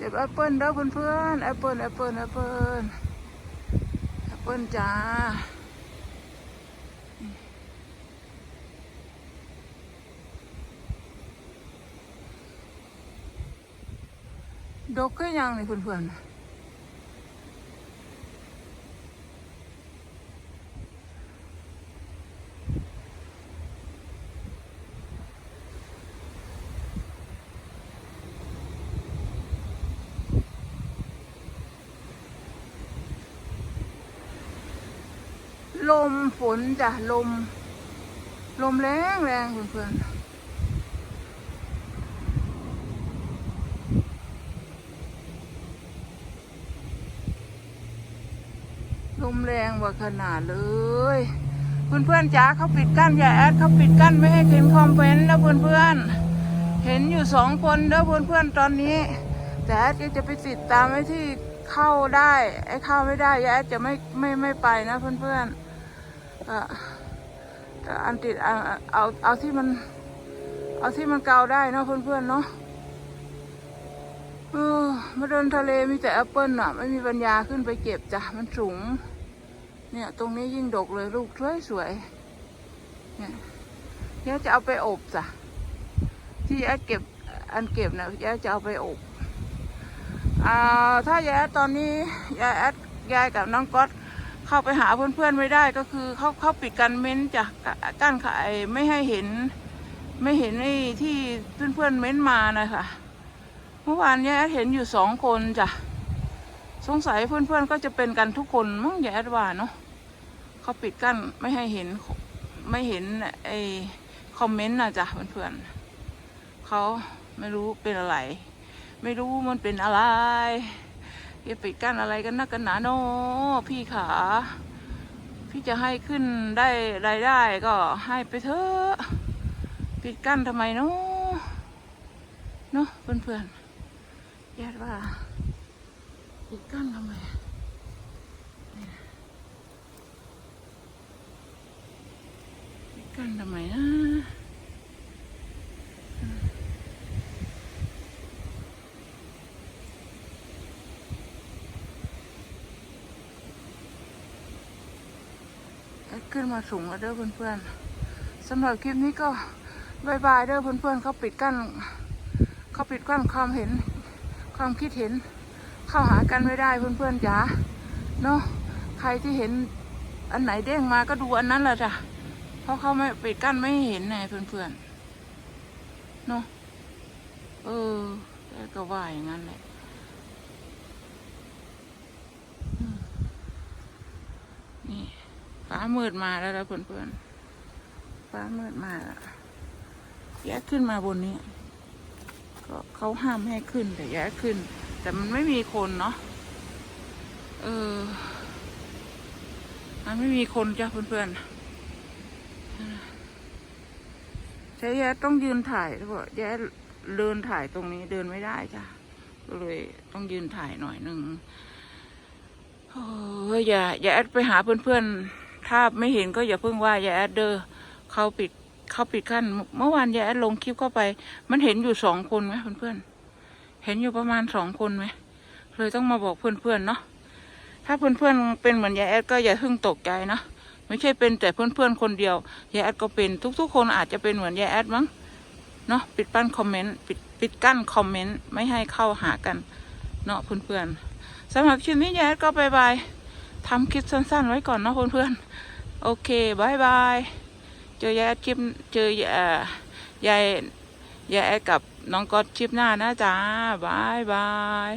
จ็บแอปเปิลเด้อเพื่อนๆแอปเปิลแอปเปิลแอปเปิลแอปเปิลจ้าดกก็ยังนี่เพื่อนๆ ลมฝนจ้ะลม ลมแรงแรงเพื่อนๆลมแรงว่าขนาดเลยเพื่อนเพื่อนจ๋าเขาปิดกั้นอย่าแอดเขาปิดกั้นไม่ให้เห็นคอมเมนต์นะเพื่อนเพื่อนเห็นอยู่สองคนเด้อเพื่อนเพื่อนตอนนี้ แต่แอดก็จะไปติดตามไอ้ที่เข้าได้ไอ้เข้าไม่ได้ยาแอดจะไม่ไม่ไม่ไปนะเพื่อนเพื่อนๆ ก็อันติดเอาเอาเอาที่มัน เอาที่มันเกาได้เนาะเพื่อนๆเนาะเออมาเดินทะเลมีแต่แอปเปิลอะไม่มีปัญญาขึ้นไปเก็บจ้ะมันสูง เนี่ย ตรงนี้ยิ่งดกเลยลูกสวยสวยๆเนี่ยเดี๋ยวจะเอาไปอบจ้ะที่แอดเก็บอันเก็บนะแอดจะเอาไปอบอ่าถ้ายายแอดตอนนี้ยายแอดยายกับน้องก๊อต เข้าไปหาเพื่อนๆไม่ได้ก็คือเขาเขาปิดกันเม้นจากกั้นขายไม่ให้เห็น ไม่เห็นไอ้ที่เพื่อนๆเม้นมานะคะเมื่อวานยายแอดเห็นอยู่สองคนจ้ะสงสัยเพื่อนๆก็จะเป็นกันทุกคนมั้งยายแอดว่าเนาะเขาปิดกั้นไม่ให้เห็นไม่เห็นไอ้คอมเมนต์นะจ้ะเพื่อนๆเขาไม่รู้เป็นอะไร ไม่รู้มันเป็นอะไร จะปิดกั้นอะไรกันนักกันหนาโนพี่ขา พี่จะให้ขึ้นได้รายได้ก็ให้ไปเถอะปิดกั้นทำไมเนาะเนาะเพื่อนๆญาติว่าปิดกั้นทำไมปิดกั้นทำไมนะ ขึ้นมาสูงแล้วเด้อเพื่อนๆสำหรับคลิปนี้ก็บายบายเด้อเพื่อนๆเขาปิดกั้นเขาปิดกั้นความเห็น ความคิดเห็น เข้าหากันไม่ได้เพื่อนๆจ๋าเนาะใครที่เห็นอันไหนเด้งมาก็ดูอันนั้นแหละจ้ะเพราะเขาไม่ปิดกั้นไม่เห็นไงเพื่อนๆเนาะเออแกก็ว่าอย่างนั้นแหละอืมนี่ฟ้า มืดมาแล้วนะเพื่อนๆฟ้ามืดมาแล้วแยกขึ้นมาบนนี้ก็เขาห้ามให้ขึ้นแต่แยกขึ้น แต่มันไม่มีคนเนาะเออ มันไม่มีคนจ้ะเพื่อนๆใช้แย่ต้องยืนถ่ายเพราะแย่เดินถ่ายตรงนี้เดินไม่ได้จ้ะก็เลยต้องยืนถ่ายหน่อยหนึ่งโอ้ยอย่าอย่าแอดไปหาเพื่อนๆ ถ้าไม่เห็นก็อย่าเพิ่งว่าอย่าแอดเดอร์เขาปิดเขาปิดขั้นเมื่อวานย่าแอดลงคลิปเข้าไป มันเห็นอยู่สองคนไหมเพื่อนๆเห็นอยู่ประมาณสองคนไหมเลยต้องมาบอกเพื่อนๆเนาะถ้าเพื่อนๆเป็นเหมือนยายแอดก็อย่าเพิ่งตกใจนะไม่ใช่เป็นแต่เพื่อนๆคนเดียวยายแอดก็เป็นทุกๆ คนอาจจะเป็นเหมือนยายแอดมั้งเนาะปิดปั้นคอมเมนต์ปิดปิดกั้นคอมเมนต์ไม่ให้เข้าหากันเนาะเพื่อนๆสำหรับคลิปนี้ยายแอดก็บายบาย ทำคลิปสั้นๆ ไว้ก่อนเนาะเพื่อนๆ โอเคบายบาย เจอยายแอดคลิป เจอเอ่อยายยายแอดกับน้องก๊อตคลิปหน้านะจ๊ะบายบาย